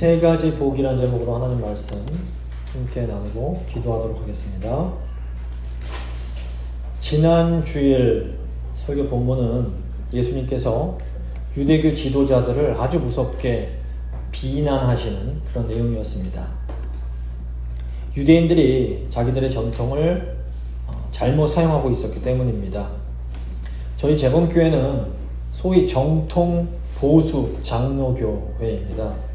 세 가지 복이라는 제목으로 하나님 말씀 함께 나누고 기도하도록 하겠습니다. 지난 주일 설교 본문은 예수님께서 유대교 지도자들을 아주 무섭게 비난하시는 그런 내용이었습니다. 유대인들이 자기들의 전통을 어, 잘못 사용하고 있었기 때문입니다. 저희 재범교회는 소위 정통 보수 장로교회입니다.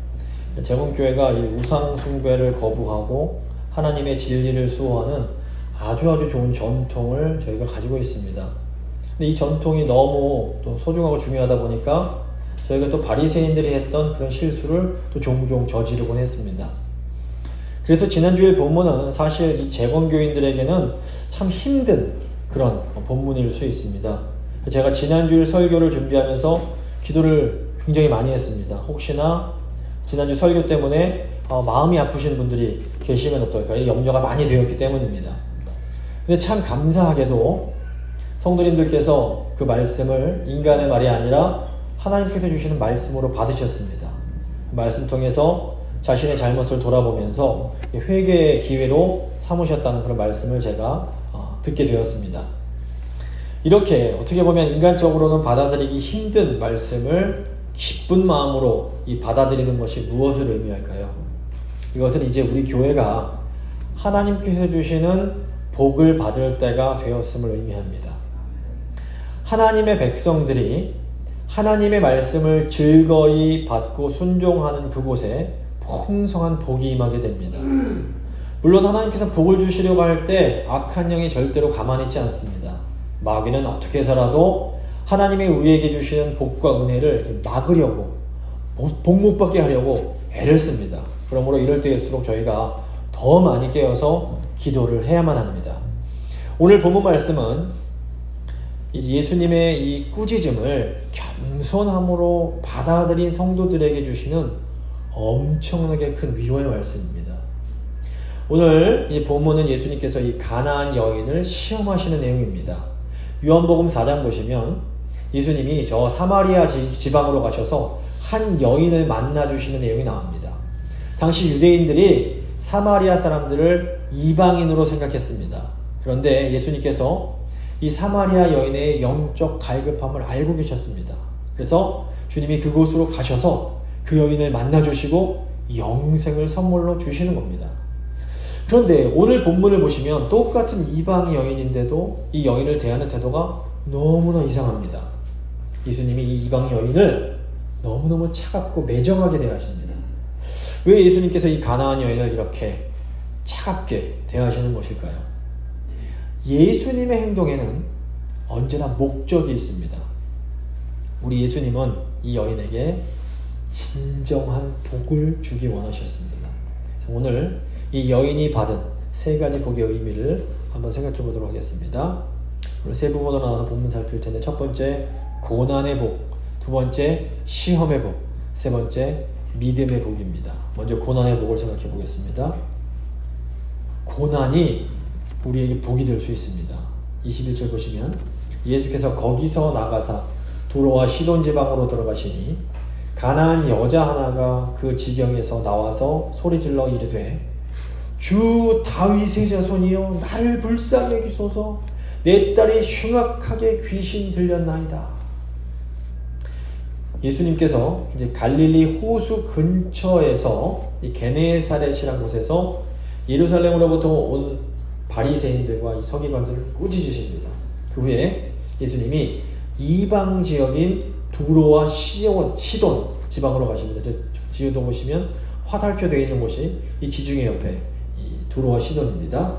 재범교회가 이 우상 숭배를 거부하고 하나님의 진리를 수호하는 아주 아주 좋은 전통을 저희가 가지고 있습니다. 근데 이 전통이 너무 또 소중하고 중요하다 보니까 저희가 또 바리새인들이 했던 그런 실수를 또 종종 저지르곤 했습니다. 그래서 지난주에 본문은 사실 이 재건교인들에게는 참 힘든 그런 본문일 수 있습니다. 제가 지난주일 설교를 준비하면서 기도를 굉장히 많이 했습니다. 혹시나 지난주 설교 때문에 어, 마음이 아프신 분들이 계시면 어떨까? 이 염려가 많이 되었기 때문입니다. 근데 참 감사하게도 성도님들께서 그 말씀을 인간의 말이 아니라 하나님께서 주시는 말씀으로 받으셨습니다. 그 말씀 통해서 자신의 잘못을 돌아보면서 회개의 기회로 삼으셨다는 그런 말씀을 제가 어, 듣게 되었습니다. 이렇게 어떻게 보면 인간적으로는 받아들이기 힘든 말씀을 기쁜 마음으로 이 받아들이는 것이 무엇을 의미할까요? 이것은 이제 우리 교회가 하나님께서 주시는 복을 받을 때가 되었음을 의미합니다. 하나님의 백성들이 하나님의 말씀을 즐거이 받고 순종하는 그곳에 풍성한 복이 임하게 됩니다. 물론 하나님께서 복을 주시려고 할 때 악한 영이 절대로 가만히 있지 않습니다. 마귀는 어떻게 해서라도 하나님이 우리에게 주시는 복과 은혜를 막으려고 복 못 받게 하려고 애를 씁니다. 그러므로 이럴 때일수록 저희가 더 많이 깨어서 기도를 해야만 합니다. 오늘 본문 말씀은 예수님의 이 꾸짖음을 겸손함으로 받아들인 성도들에게 주시는 엄청나게 큰 위로의 말씀입니다. 오늘 이 본문은 예수님께서 이 가나안 여인을 시험하시는 내용입니다. 요한복음 4장 보시면 예수님이 저 사마리아 지방으로 가셔서 한 여인을 만나 주시는 내용이 나옵니다. 당시 유대인들이 사마리아 사람들을 이방인으로 생각했습니다. 그런데 예수님께서 이 사마리아 여인의 영적 갈급함을 알고 계셨습니다. 그래서 주님이 그곳으로 가셔서 그 여인을 만나 주시고 영생을 선물로 주시는 겁니다. 그런데 오늘 본문을 보시면 똑같은 이방 여인인데도 이 여인을 대하는 태도가 너무나 이상합니다. 예수님이 이 이방 여인을 너무너무 차갑고 매정하게 대하십니다. 왜 예수님께서 이 가나안 여인을 이렇게 차갑게 대하시는 것일까요? 예수님의 행동에는 언제나 목적이 있습니다. 우리 예수님은 이 여인에게 진정한 복을 주기 원하셨습니다. 오늘 이 여인이 받은 세 가지 복의 의미를 한번 생각해 보도록 하겠습니다. 오늘 세 부분으로 나눠서 본문 살필 텐데 첫 번째 고난의 복, 두 번째 시험의 복, 세 번째 믿음의 복입니다. 먼저 고난의 복을 생각해 보겠습니다. 고난이 우리에게 복이 될 수 있습니다. 21절 보시면 예수께서 거기서 나가사 두로와 시돈 지방으로 들어가시니 가난한 여자 하나가 그 지경에서 나와서 소리질러 이르되 주 다윗의 자손이여 나를 불쌍히 여기소서 내 딸이 흉악하게 귀신 들렸나이다. 예수님께서 이제 갈릴리 호수 근처에서 이 게네사렛이라는 곳에서 예루살렘으로부터 온 바리새인들과 이 서기관들을 꾸짖으십니다. 그 후에 예수님이 이방 지역인 두로와 시온, 시돈 지방으로 가십니다. 지도도 보시면 화살표 되어 있는 곳이 이 지중해 옆에 두로와 시돈입니다.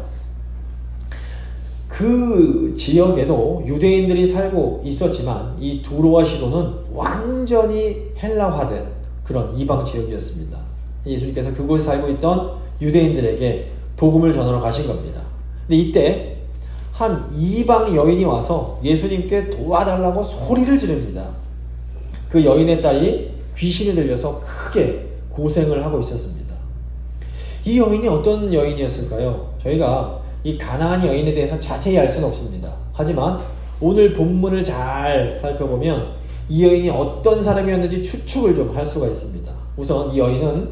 그 지역에도 유대인들이 살고 있었지만 이 두로와 시돈은 완전히 헬라화된 그런 이방 지역이었습니다. 예수님께서 그곳에 살고 있던 유대인들에게 복음을 전하러 가신 겁니다. 근데 이때 한 이방 여인이 와서 예수님께 도와달라고 소리를 지릅니다. 그 여인의 딸이 귀신이 들려서 크게 고생을 하고 있었습니다. 이 여인이 어떤 여인이었을까요? 저희가 이 가나안 여인에 대해서 자세히 알 수는 없습니다. 하지만 오늘 본문을 잘 살펴보면 이 여인이 어떤 사람이었는지 추측을 좀 할 수가 있습니다. 우선 이 여인은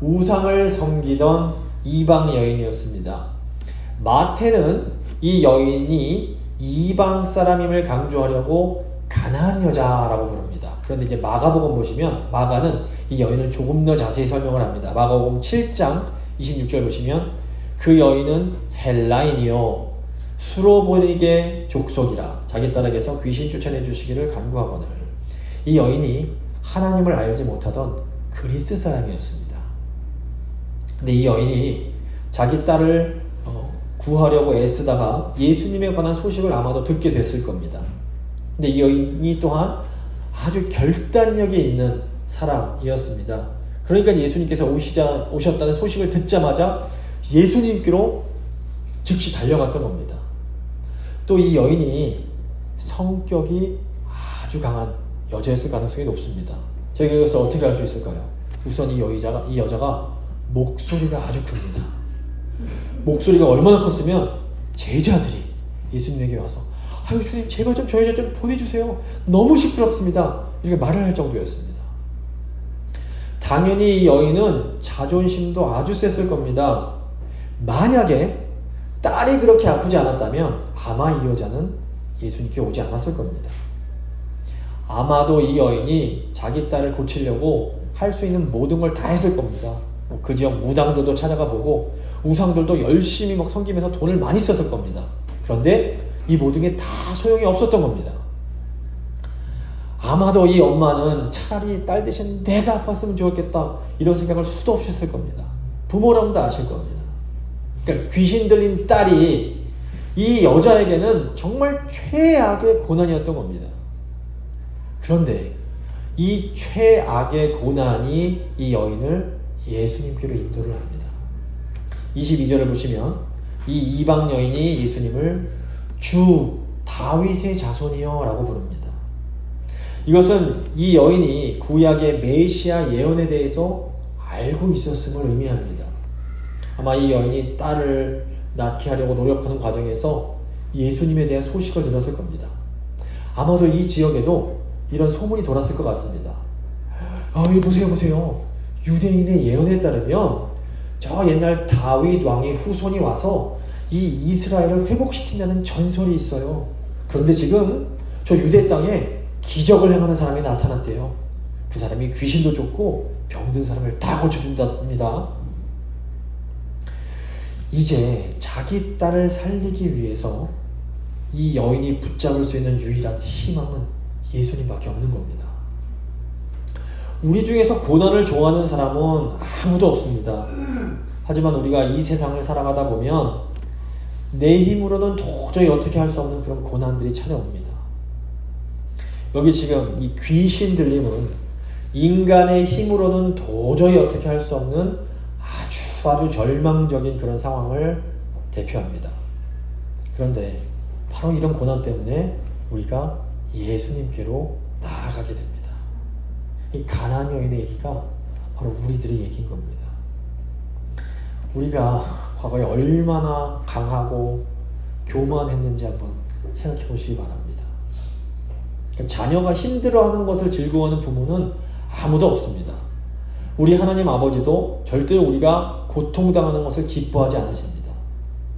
우상을 섬기던 이방 여인이었습니다. 마태는 이 여인이 이방 사람임을 강조하려고 가난한 여자라고 부릅니다. 그런데 이제 마가복음 보시면 마가는 이 여인을 조금 더 자세히 설명을 합니다. 마가복음 7장 26절 보시면 그 여인은 헬라인이요 수로보니게 족속이라 자기 딸에게서 귀신 쫓아내 주시기를 간구하거늘 이 여인이 하나님을 알지 못하던 그리스 사람이었습니다. 근데 이 여인이 자기 딸을 어, 구하려고 애쓰다가 예수님에 관한 소식을 아마도 듣게 됐을 겁니다. 근데 이 여인이 또한 아주 결단력이 있는 사람이었습니다. 그러니까 예수님께서 오시자, 오셨다는 소식을 듣자마자 예수님께로 즉시 달려갔던 겁니다. 또 이 여인이 성격이 아주 강한 여자였을 가능성이 높습니다. 저희가 이것을 어떻게 알 수 있을까요? 우선 이 여자가, 이 여자가 목소리가 아주 큽니다. 목소리가 얼마나 컸으면 제자들이 예수님에게 와서 아유 주님 제발 좀 저 여자 좀 보내주세요. 너무 시끄럽습니다. 이렇게 말을 할 정도였습니다. 당연히 이 여인은 자존심도 아주 셌을 겁니다. 만약에 딸이 그렇게 아프지 않았다면 아마 이 여자는 예수님께 오지 않았을 겁니다. 아마도 이 여인이 자기 딸을 고치려고 할 수 있는 모든 걸 다 했을 겁니다. 뭐그 지역 무당들도 찾아가 보고 우상들도 열심히 막 섬기면서 돈을 많이 썼을 겁니다. 그런데 이 모든 게 다 소용이 없었던 겁니다. 아마도 이 엄마는 차라리 딸 대신 내가 아팠으면 좋았겠다 이런 생각을 수도 없이 했을 겁니다. 부모라면 아실 겁니다. 그러니까 귀신 들린 딸이 이 여자에게는 정말 최악의 고난이었던 겁니다. 그런데 이 최악의 고난이 이 여인을 예수님께로 인도를 합니다. 22절을 보시면 이 이방 여인이 예수님을 주 다윗의 자손이여 라고 부릅니다. 이것은 이 여인이 구약의 메시아 예언에 대해서 알고 있었음을 의미합니다. 아마 이 여인이 딸을 낳게 하려고 노력하는 과정에서 예수님에 대한 소식을 들었을 겁니다. 아마도 이 지역에도 이런 소문이 돌았을 것 같습니다. 아, 이 보세요, 보세요. 유대인의 예언에 따르면 저 옛날 다윗 왕의 후손이 와서 이 이스라엘을 회복시킨다는 전설이 있어요. 그런데 지금 저 유대 땅에 기적을 행하는 사람이 나타났대요. 그 사람이 귀신도 쫓고 병든 사람을 다 고쳐준답니다. 이제 자기 딸을 살리기 위해서 이 여인이 붙잡을 수 있는 유일한 희망은 예수님밖에 없는 겁니다. 우리 중에서 고난을 좋아하는 사람은 아무도 없습니다. 하지만 우리가 이 세상을 살아가다 보면 내 힘으로는 도저히 어떻게 할 수 없는 그런 고난들이 찾아옵니다. 여기 지금 이 귀신 들림은 인간의 힘으로는 도저히 어떻게 할 수 없는 아주 아주 절망적인 그런 상황을 대표합니다. 그런데 바로 이런 고난 때문에 우리가 예수님께로 나아가게 됩니다. 이 가난 여인의 얘기가 바로 우리들의 얘기인 겁니다. 우리가 과거에 얼마나 강하고 교만했는지 한번 생각해 보시기 바랍니다. 그러니까 자녀가 힘들어하는 것을 즐거워하는 부모는 아무도 없습니다. 우리 하나님 아버지도 절대로 우리가 고통당하는 것을 기뻐하지 않으십니다.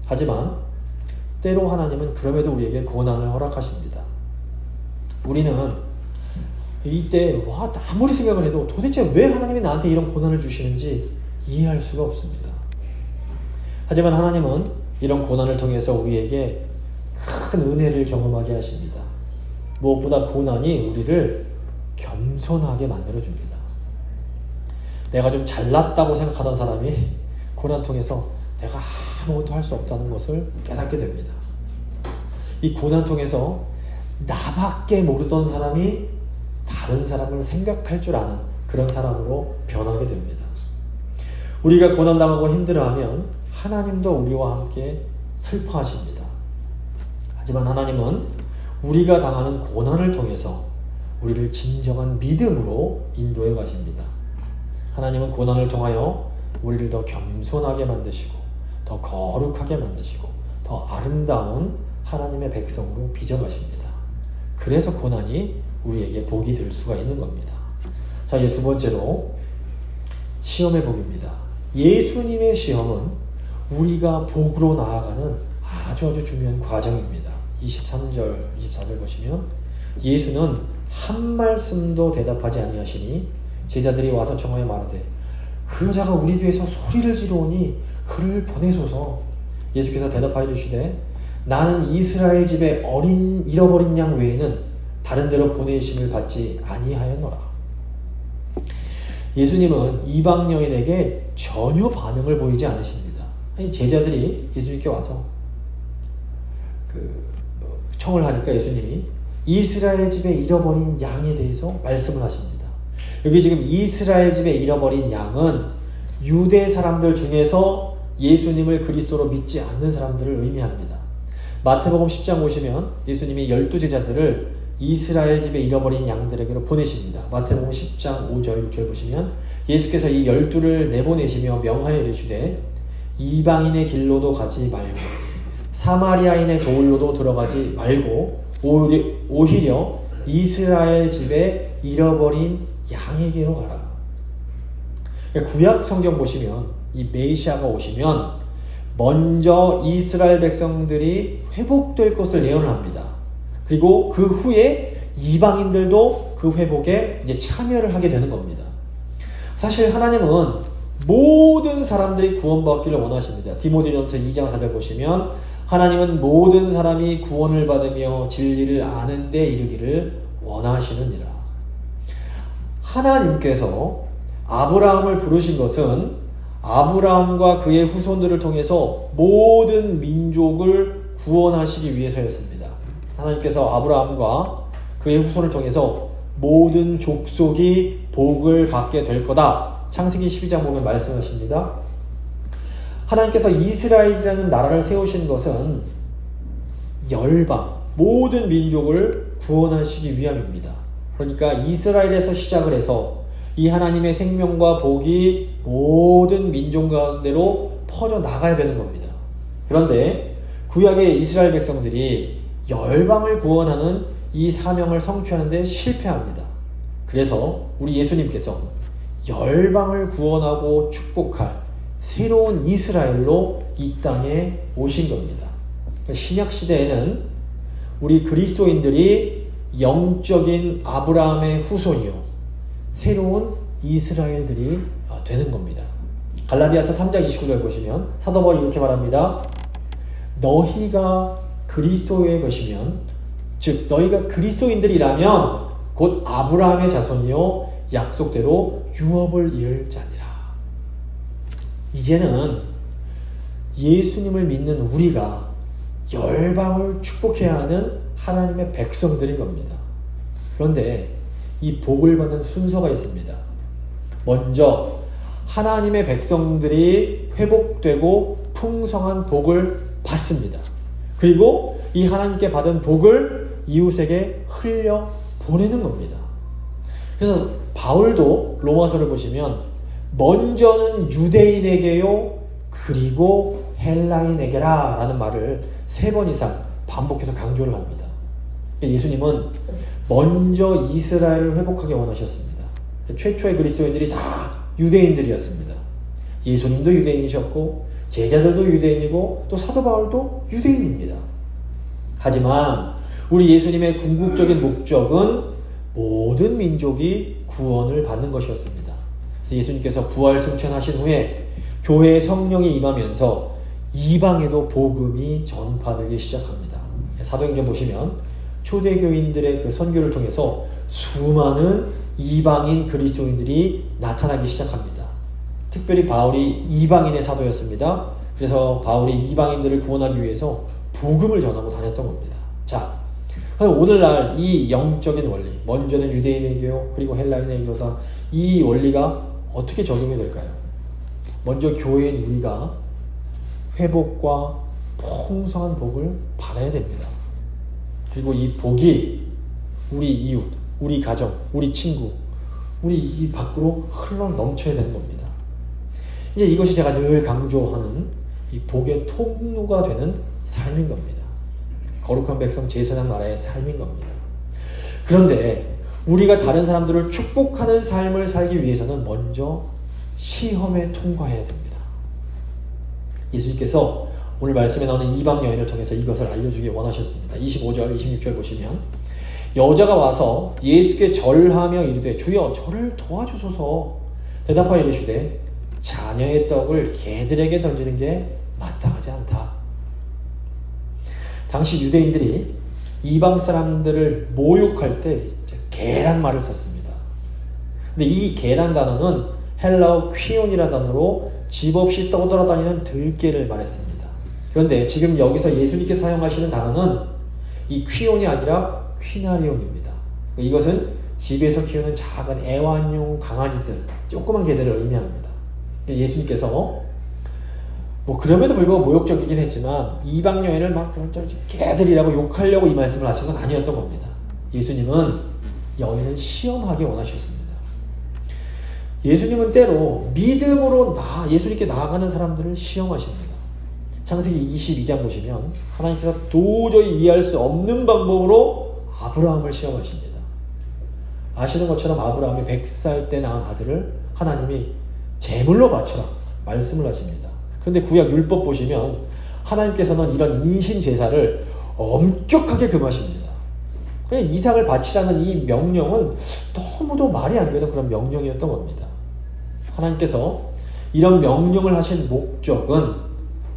하지만 때로 하나님은 그럼에도 우리에게 고난을 허락하십니다. 우리는 이때 와 아무리 생각을 해도 도대체 왜 하나님이 나한테 이런 고난을 주시는지 이해할 수가 없습니다. 하지만 하나님은 이런 고난을 통해서 우리에게 큰 은혜를 경험하게 하십니다. 무엇보다 고난이 우리를 겸손하게 만들어 줍니다. 내가 좀 잘났다고 생각하던 사람이 고난 통해서 내가 아무것도 할 수 없다는 것을 깨닫게 됩니다. 이 고난 통해서 나밖에 모르던 사람이 다른 사람을 생각할 줄 아는 그런 사람으로 변하게 됩니다. 우리가 고난당하고 힘들어하면 하나님도 우리와 함께 슬퍼하십니다. 하지만 하나님은 우리가 당하는 고난을 통해서 우리를 진정한 믿음으로 인도해 가십니다. 하나님은 고난을 통하여 우리를 더 겸손하게 만드시고, 더 거룩하게 만드시고, 더 아름다운 하나님의 백성으로 빚어가십니다. 그래서 고난이 우리에게 복이 될 수가 있는 겁니다. 자, 이제 두 번째로 시험의 복입니다. 예수님의 시험은 우리가 복으로 나아가는 아주 아주 중요한 과정입니다. 23절, 24절 보시면 예수는 한 말씀도 대답하지 아니하시니 제자들이 와서 청하여 말하되 그 자가 우리 뒤에서 소리를 지르오니 그를 보내소서 예수께서 대답하여 주시되 나는 이스라엘 집에 어린 잃어버린 양 외에는 다른 데로 보내심을 받지 아니하였노라. 예수님은 이방 여인에게 전혀 반응을 보이지 않으십니다. 제자들이 예수님께 와서 그 어, 청을 하니까 예수님이 이스라엘 집에 잃어버린 양에 대해서 말씀을 하십니다. 여기 지금 이스라엘 집에 잃어버린 양은 유대 사람들 중에서 예수님을 그리스도로 믿지 않는 사람들을 의미합니다. 마태복음 10장 보시면 예수님이 열두 제자들을 이스라엘 집에 잃어버린 양들에게로 보내십니다. 마태복음 10장 5절 6절 보시면 예수께서 이 열두를 내보내시며 명하여 이르시되 이방인의 길로도 가지 말고 사마리아인의 도울로도 들어가지 말고 오히려 이스라엘 집에 잃어버린 양에게로 가라. 구약 성경 보시면 이 메시아가 오시면 먼저 이스라엘 백성들이 회복될 것을 예언을 합니다. 그리고 그 후에 이방인들도 그 회복에 이제 참여를 하게 되는 겁니다. 사실 하나님은 모든 사람들이 구원받기를 원하십니다. 디모데전서 2장 4절 보시면 하나님은 모든 사람이 구원을 받으며 진리를 아는 데 이르기를 원하시느니라. 하나님께서 아브라함을 부르신 것은 아브라함과 그의 후손들을 통해서 모든 민족을 구원하시기 위해서였습니다. 하나님께서 아브라함과 그의 후손을 통해서 모든 족속이 복을 받게 될 거다. 창세기 12장 보면 말씀하십니다. 하나님께서 이스라엘이라는 나라를 세우신 것은 열방, 모든 민족을 구원하시기 위함입니다. 그러니까 이스라엘에서 시작을 해서 이 하나님의 생명과 복이 모든 민족 가운데로 퍼져 나가야 되는 겁니다. 그런데 구약의 이스라엘 백성들이 열방을 구원하는 이 사명을 성취하는데 실패합니다. 그래서 우리 예수님께서 열방을 구원하고 축복할 새로운 이스라엘로 이 땅에 오신 겁니다. 신약 시대에는 우리 그리스도인들이 영적인 아브라함의 후손이요. 새로운 이스라엘들이 되는 겁니다. 갈라디아서 3장 29절 보시면 사도 바울이 이렇게 말합니다. 너희가 그리스도의 것이면 즉 너희가 그리스도인들이라면 곧 아브라함의 자손이요 약속대로 유업을 이을 자니라. 이제는 예수님을 믿는 우리가 열방을 축복해야 하는 하나님의 백성들인 겁니다. 그런데 이 복을 받는 순서가 있습니다. 먼저 하나님의 백성들이 회복되고 풍성한 복을 받습니다. 그리고 이 하나님께 받은 복을 이웃에게 흘려 보내는 겁니다. 그래서 바울도 로마서를 보시면 먼저는 유대인에게요 그리고 헬라인에게라 라는 말을 세 번 이상 반복해서 강조를 합니다. 예수님은 먼저 이스라엘을 회복하게 원하셨습니다. 최초의 그리스도인들이 다 유대인들이었습니다. 예수님도 유대인이셨고 제자들도 유대인이고 또 사도 바울도 유대인입니다. 하지만 우리 예수님의 궁극적인 목적은 모든 민족이 구원을 받는 것이었습니다. 그래서 예수님께서 부활 승천하신 후에 교회의 성령이 임하면서 이방에도 복음이 전파되기 시작합니다. 사도행전 보시면 초대교인들의 그 선교를 통해서 수많은 이방인 그리스도인들이 나타나기 시작합니다. 특별히 바울이 이방인의 사도였습니다. 그래서 바울이 이방인들을 구원하기 위해서 복음을 전하고 다녔던 겁니다. 자, 오늘날 이 영적인 원리, 먼저는 유대인에게요, 그리고 헬라인에게로다 이 원리가 어떻게 적용이 될까요? 먼저 교회인 우리가 회복과 풍성한 복을 받아야 됩니다. 그리고 이 복이 우리 이웃, 우리 가정, 우리 친구, 우리 이 밖으로 흘러 넘쳐야 되는 겁니다. 이제 이것이 제가 늘 강조하는 이 복의 통로가 되는 삶인 겁니다. 거룩한 백성 제사장 나라의 삶인 겁니다. 그런데 우리가 다른 사람들을 축복하는 삶을 살기 위해서는 먼저 시험에 통과해야 됩니다. 예수님께서 오늘 말씀에 나오는 이방 여인을 통해서 이것을 알려주기 원하셨습니다. 25절, 26절 보시면 여자가 와서 예수께 절하며 이르되 주여 저를 도와주소서 대답하여 이르시되 자녀의 떡을 개들에게 던지는 게 마땅하지 않다. 당시 유대인들이 이방 사람들을 모욕할 때 개란 말을 썼습니다. 근데 이 개란 단어는 헬라어 퀴온이라는 단어로 집 없이 떠돌아다니는 들개를 말했습니다. 그런데 지금 여기서 예수님께 사용하시는 단어는 이 퀴온이 아니라 퀴나리온입니다. 이것은 집에서 키우는 작은 애완용 강아지들, 조그만 개들을 의미합니다. 예수님께서 뭐 그럼에도 불구하고 모욕적이긴 했지만 이방 여인을 막 개들이라고 욕하려고 이 말씀을 하신 건 아니었던 겁니다. 예수님은 여인을 시험하기 원하셨습니다. 예수님은 때로 믿음으로 나 예수님께 나아가는 사람들을 시험하십니다. 창세기 22장 보시면 하나님께서 도저히 이해할 수 없는 방법으로 아브라함을 시험하십니다. 아시는 것처럼 아브라함이 100살 때 낳은 아들을 하나님이 제물로 바쳐라 말씀을 하십니다. 그런데 구약 율법 보시면 하나님께서는 이런 인신 제사를 엄격하게 금하십니다. 그냥 이삭을 바치라는 이 명령은 너무도 말이 안 되는 그런 명령이었던 겁니다. 하나님께서 이런 명령을 하신 목적은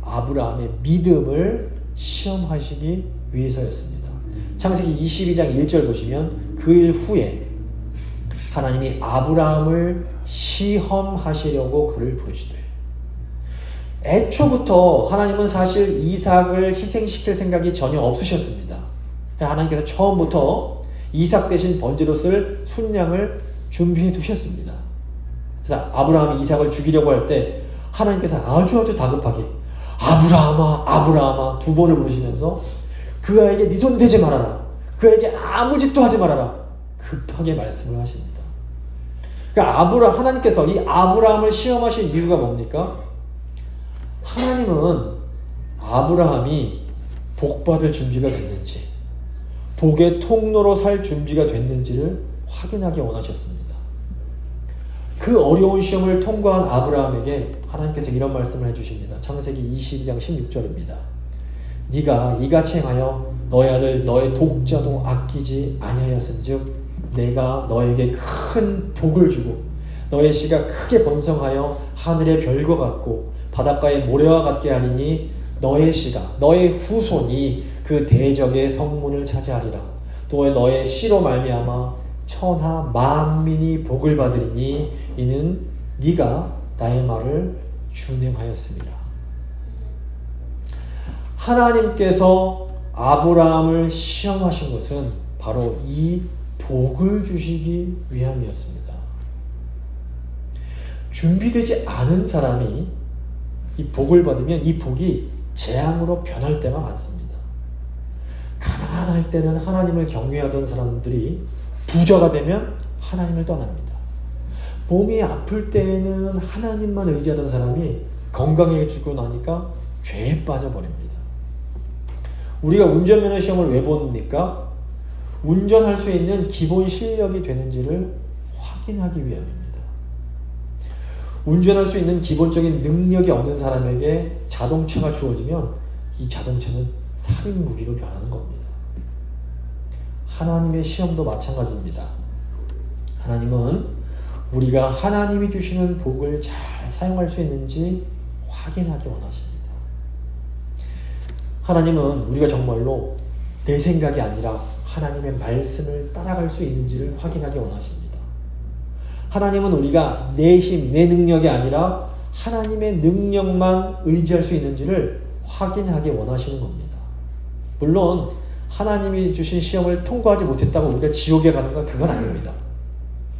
아브라함의 믿음을 시험하시기 위해서였습니다. 창세기 22장 1절 보시면 그 일 후에 하나님이 아브라함을 시험하시려고 그를 부르시되 애초부터 하나님은 사실 이삭을 희생시킬 생각이 전혀 없으셨습니다. 하나님께서 처음부터 이삭 대신 번제로 쓸 순양을 준비해 두셨습니다. 그래서 아브라함이 이삭을 죽이려고 할 때 하나님께서 아주 아주 다급하게 아브라함아 아브라함아 두 번을 부르시면서 그 아이에게 네 손 대지 말아라. 그 아이에게 아무 짓도 하지 말아라. 급하게 말씀을 하십니다. 그러니까 아브라 하나님께서 이 아브라함을 시험하신 이유가 뭡니까? 하나님은 아브라함이 복받을 준비가 됐는지, 복의 통로로 살 준비가 됐는지를 확인하기 원하셨습니다. 그 어려운 시험을 통과한 아브라함에게 하나님께서 이런 말씀을 해주십니다. 창세기 22장 16절입니다. 네가 이같이 행하여 너의 아들 너의 독자도 아끼지 아니하였은즉 내가 너에게 큰 복을 주고 너의 씨가 크게 번성하여 하늘의 별과 같고 바닷가의 모래와 같게 하리니 너의 씨가 너의 후손이 그 대적의 성문을 차지하리라. 또 너의 씨로 말미암아 천하 만민이 복을 받으리니 이는 네가 나의 말을 준행하였습니다. 하나님께서 아브라함을 시험하신 것은 바로 이 복을 주시기 위함이었습니다. 준비되지 않은 사람이 이 복을 받으면 이 복이 재앙으로 변할 때가 많습니다. 가난할 때는 하나님을 경외하던 사람들이 부자가 되면 하나님을 떠납니다. 몸이 아플 때에는 하나님만 의지하던 사람이 건강해지고 나니까 죄에 빠져버립니다. 우리가 운전면허 시험을 왜 봅니까? 운전할 수 있는 기본 실력이 되는지를 확인하기 위함입니다. 운전할 수 있는 기본적인 능력이 없는 사람에게 자동차가 주어지면 이 자동차는 살인 무기로 변하는 겁니다. 하나님의 시험도 마찬가지입니다. 하나님은 우리가 하나님이 주시는 복을 잘 사용할 수 있는지 확인하기 원하십니다. 하나님은 우리가 정말로 내 생각이 아니라 하나님의 말씀을 따라갈 수 있는지를 확인하기 원하십니다. 하나님은 우리가 내 힘, 내 능력이 아니라 하나님의 능력만 의지할 수 있는지를 확인하기 원하시는 겁니다. 물론 하나님이 주신 시험을 통과하지 못했다고 우리가 지옥에 가는 건 그건 아닙니다.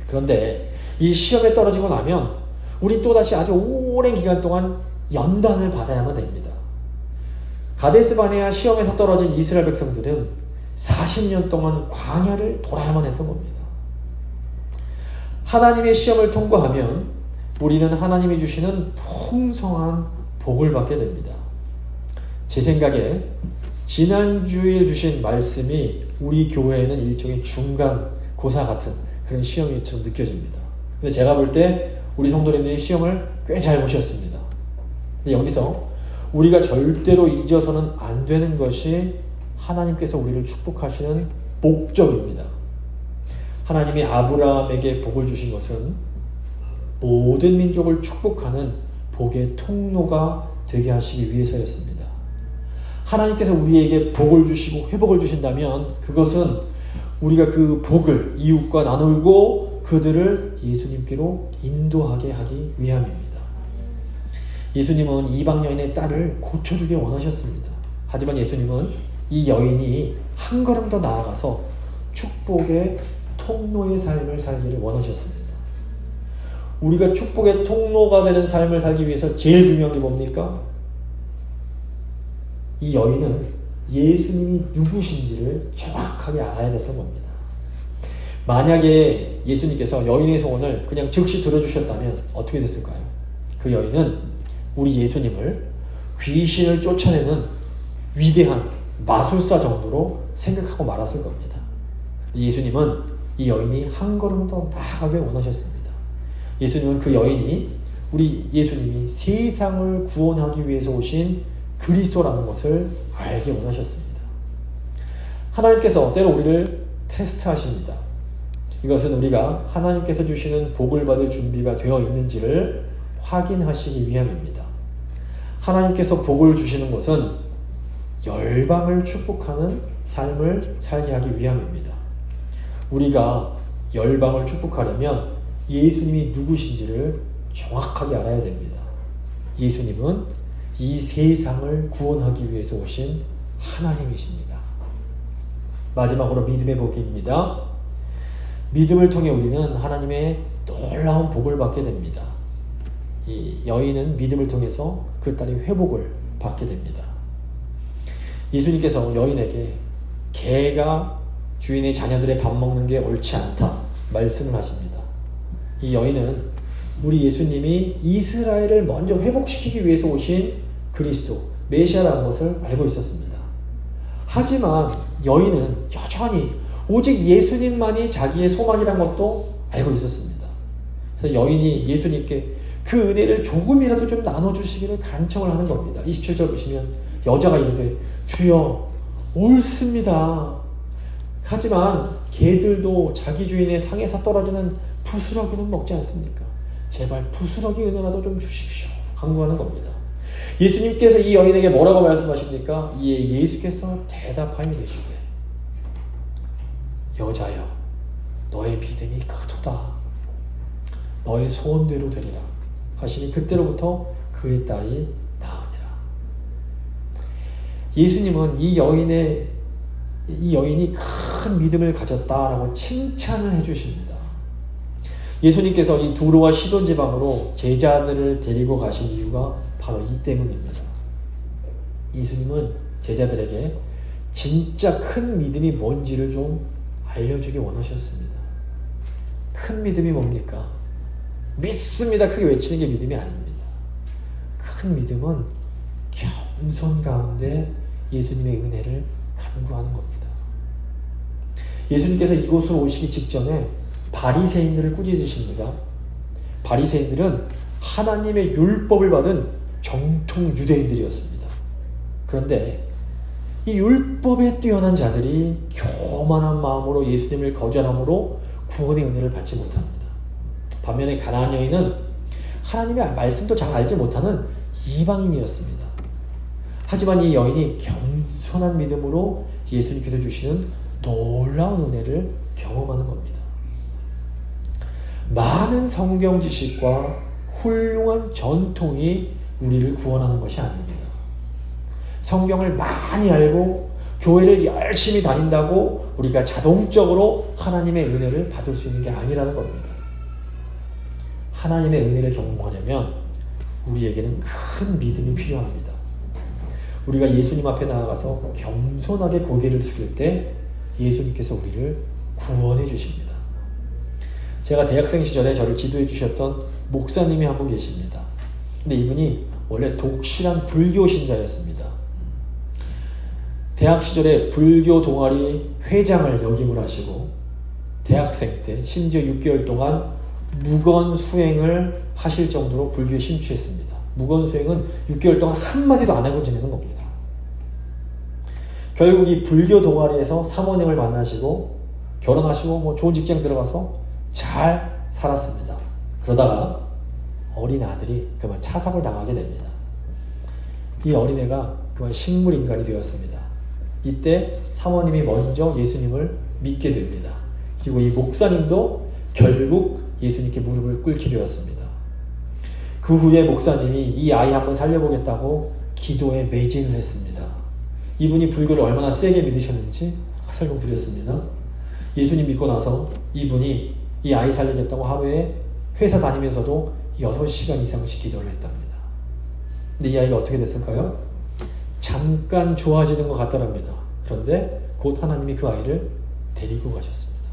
그런데 이 시험에 떨어지고 나면 우리 또다시 아주 오랜 기간 동안 연단을 받아야만 됩니다. 가데스 바네아 시험에서 떨어진 이스라엘 백성들은 40년 동안 광야를 돌아야만 했던 겁니다. 하나님의 시험을 통과하면 우리는 하나님이 주시는 풍성한 복을 받게 됩니다. 제 생각에 지난주에 주신 말씀이 우리 교회에는 일종의 중간 고사 같은 그런 시험처럼 느껴집니다. 근데 제가 볼 때 우리 성도님들이 시험을 꽤 잘 보셨습니다. 근데 여기서 우리가 절대로 잊어서는 안 되는 것이 하나님께서 우리를 축복하시는 목적입니다. 하나님이 아브라함에게 복을 주신 것은 모든 민족을 축복하는 복의 통로가 되게 하시기 위해서였습니다. 하나님께서 우리에게 복을 주시고 회복을 주신다면 그것은 우리가 그 복을 이웃과 나누고 그들을 예수님께로 인도하게 하기 위함입니다. 예수님은 이방 여인의 딸을 고쳐주길 원하셨습니다. 하지만 예수님은 이 여인이 한 걸음 더 나아가서 축복의 통로의 삶을 살기를 원하셨습니다. 우리가 축복의 통로가 되는 삶을 살기 위해서 제일 중요한 게 뭡니까? 이 여인은 예수님이 누구신지를 정확하게 알아야 됐던 겁니다. 만약에 예수님께서 여인의 소원을 그냥 즉시 들어주셨다면 어떻게 됐을까요? 그 여인은 우리 예수님을 귀신을 쫓아내는 위대한 마술사 정도로 생각하고 말았을 겁니다. 예수님은 이 여인이 한 걸음 더 나아가길 원하셨습니다. 예수님은 그 여인이 우리 예수님이 세상을 구원하기 위해서 오신 그리스도라는 것을 알게 원하셨습니다. 하나님께서 때로 우리를 테스트하십니다. 이것은 우리가 하나님께서 주시는 복을 받을 준비가 되어 있는지를 확인하시기 위함입니다. 하나님께서 복을 주시는 것은 열방을 축복하는 삶을 살게 하기 위함입니다. 우리가 열방을 축복하려면 예수님이 누구신지를 정확하게 알아야 됩니다. 예수님은 이 세상을 구원하기 위해서 오신 하나님이십니다. 마지막으로 믿음의 복입니다. 믿음을 통해 우리는 하나님의 놀라운 복을 받게 됩니다. 이 여인은 믿음을 통해서 그 딸이 회복을 받게 됩니다. 예수님께서 여인에게 개가 주인의 자녀들의 밥 먹는 게 옳지 않다 말씀을 하십니다. 이 여인은 우리 예수님이 이스라엘을 먼저 회복시키기 위해서 오신 그리스도 메시아라는 것을 알고 있었습니다. 하지만 여인은 여전히 오직 예수님만이 자기의 소망이란 것도 알고 있었습니다. 그래서 여인이 예수님께 그 은혜를 조금이라도 좀 나눠주시기를 간청을 하는 겁니다. 27절 보시면 여자가 이르되 주여 옳습니다. 하지만 개들도 자기 주인의 상에서 떨어지는 부스러기는 먹지 않습니까? 제발 부스러기 은혜라도 좀 주십시오. 강구하는 겁니다. 예수님께서 이 여인에게 뭐라고 말씀하십니까? 예, 예수께서 대답하여 계시되 여자여 너의 믿음이 크도다. 너의 소원대로 되리라. 하시니 그때로부터 그의 딸이 나으니라. 예수님은 이 여인의 이 여인이 큰 믿음을 가졌다라고 칭찬을 해주십니다. 예수님께서 이 두로와 시돈 지방으로 제자들을 데리고 가신 이유가 바로 이 때문입니다. 예수님은 제자들에게 진짜 큰 믿음이 뭔지를 좀 알려주기 원하셨습니다. 큰 믿음이 뭡니까? 믿습니다. 크게 외치는 게 믿음이 아닙니다. 큰 믿음은 겸손 가운데 예수님의 은혜를 간구하는 겁니다. 예수님께서 이곳으로 오시기 직전에 바리새인들을 꾸짖으십니다. 바리새인들은 하나님의 율법을 받은 정통 유대인들이었습니다. 그런데 이 율법에 뛰어난 자들이 교만한 마음으로 예수님을 거절함으로 구원의 은혜를 받지 못합니다. 반면에 가나안 여인은 하나님의 말씀도 잘 알지 못하는 이방인이었습니다. 하지만 이 여인이 겸손한 믿음으로 예수님께서 주시는 놀라운 은혜를 경험하는 겁니다. 많은 성경 지식과 훌륭한 전통이 우리를 구원하는 것이 아닙니다. 성경을 많이 알고 교회를 열심히 다닌다고 우리가 자동적으로 하나님의 은혜를 받을 수 있는 게 아니라는 겁니다. 하나님의 은혜를 경험하려면 우리에게는 큰 믿음이 필요합니다. 우리가 예수님 앞에 나아가서 겸손하게 고개를 숙일 때 예수님께서 우리를 구원해 주십니다. 제가 대학생 시절에 저를 지도해 주셨던 목사님이 한 분 계십니다. 근데 이분이 원래 독실한 불교 신자였습니다. 대학 시절에 불교 동아리 회장을 역임을 하시고 대학생 때 심지어 6개월 동안 무건 수행을 하실 정도로 불교에 심취했습니다. 무건 수행은 6개월 동안 한마디도 안 하고 지내는 겁니다. 결국 이 불교 동아리에서 사모님을 만나시고 결혼하시고 뭐 좋은 직장 들어가서 잘 살았습니다. 그러다가 어린 아들이 그만 차삭을 당하게 됩니다. 이 어린애가 그만 식물 인간이 되었습니다. 이때 사모님이 먼저 예수님을 믿게 됩니다. 그리고 이 목사님도 결국 예수님께 무릎을 꿇게 되었습니다. 그 후에 목사님이 이 아이 한번 살려보겠다고 기도에 매진을 했습니다. 이분이 불교를 얼마나 세게 믿으셨는지 설명드렸습니다. 예수님 믿고 나서 이분이 이 아이 살리겠다고 하루에 회사 다니면서도 6시간 이상씩 기도를 했답니다. 근데 이 아이가 어떻게 됐을까요? 잠깐 좋아지는 것 같더랍니다. 그런데 곧 하나님이 그 아이를 데리고 가셨습니다.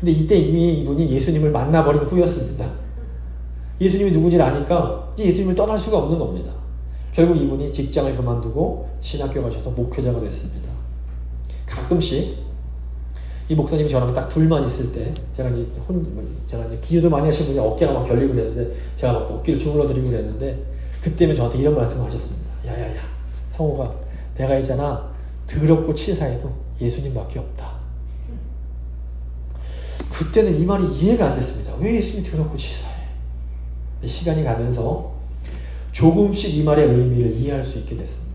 근데 이때 이미 이분이 예수님을 만나버린 후였습니다. 예수님이 누군지를 아니까 예수님을 떠날 수가 없는 겁니다. 결국 이분이 직장을 그만두고 신학교 가셔서 목회자가 됐습니다. 가끔씩 이 목사님이 저랑 딱 둘만 있을 때 제가 이제 혼 뭐, 제가 기도도 많이 하신 분이 어깨가 막 결리고 그랬는데 제가 막 어깨를 주물러 드리고 그랬는데 그때면 저한테 이런 말씀을 하셨습니다. 야야야 성호가 내가 있잖아 더럽고 치사해도 예수님밖에 없다. 그때는 이 말이 이해가 안 됐습니다. 왜 예수님이 더럽고 치사해? 시간이 가면서 조금씩 이 말의 의미를 이해할 수 있게 됐습니다.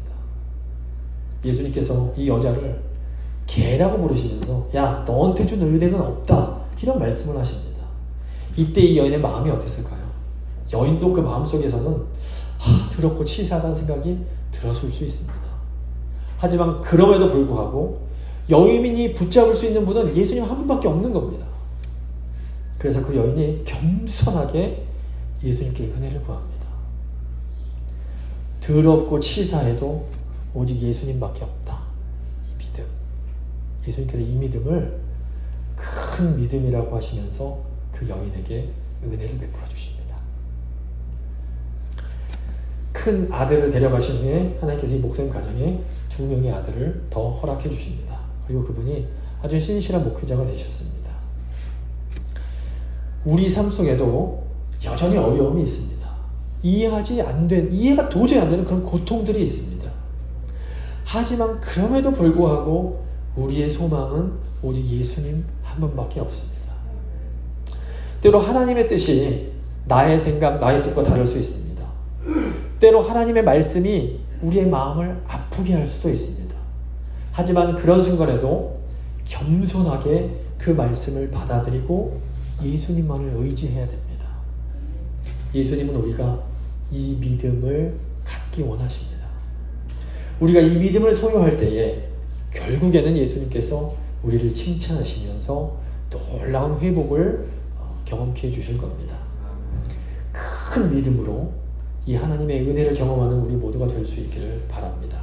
예수님께서 이 여자를 개라고 부르시면서 야 너한테 준 은혜는 없다 이런 말씀을 하십니다. 이때 이 여인의 마음이 어땠을까요? 여인도 그 마음속에서는 하, 더럽고 치사하다는 생각이 들었을 수 있습니다. 하지만 그럼에도 불구하고 여인이 붙잡을 수 있는 분은 예수님 한 분밖에 없는 겁니다. 그래서 그 여인이 겸손하게 예수님께 은혜를 구합니다. 더럽고 치사해도 오직 예수님밖에 없다. 이 믿음. 예수님께서 이 믿음을 큰 믿음이라고 하시면서 그 여인에게 은혜를 베풀어 주십니다. 큰 아들을 데려가신 후에 하나님께서 이 목사님 가정에 두 명의 아들을 더 허락해 주십니다. 그리고 그분이 아주 신실한 목회자가 되셨습니다. 우리 삶 속에도 여전히 어려움이 있습니다. 이해하지 안 된, 이해가 도저히 안 되는 그런 고통들이 있습니다. 하지만 그럼에도 불구하고 우리의 소망은 오직 예수님 한 분밖에 없습니다. 때로 하나님의 뜻이 나의 생각, 나의 뜻과 다를 수 있습니다. 때로 하나님의 말씀이 우리의 마음을 아프게 할 수도 있습니다. 하지만 그런 순간에도 겸손하게 그 말씀을 받아들이고 예수님만을 의지해야 됩니다. 예수님은 우리가 이 믿음을 갖기 원하십니다. 우리가 이 믿음을 소유할 때에 결국에는 예수님께서 우리를 칭찬하시면서 놀라운 회복을 어, 경험케 해 주실 겁니다. 큰 믿음으로 이 하나님의 은혜를 경험하는 우리 모두가 될 수 있기를 바랍니다.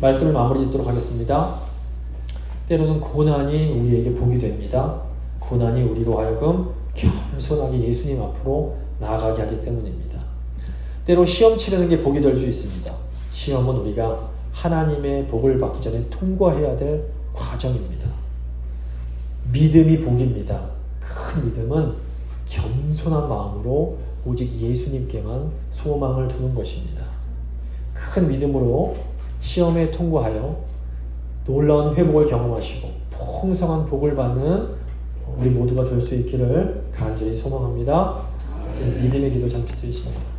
말씀을 마무리 짓도록 하겠습니다. 때로는 고난이 우리에게 복이 됩니다. 고난이 우리로 하여금 겸손하게 예수님 앞으로 나아가게 하기 때문입니다. 때로 시험 치르는 게 복이 될 수 있습니다. 시험은 우리가 하나님의 복을 받기 전에 통과해야 될 과정입니다. 믿음이 복입니다. 큰 믿음은 겸손한 마음으로 오직 예수님께만 소망을 두는 것입니다. 큰 믿음으로 시험에 통과하여 놀라운 회복을 경험하시고 풍성한 복을 받는 우리 모두가 될 수 있기를 간절히 소망합니다. 믿음의 기도 잠시 드리십니다.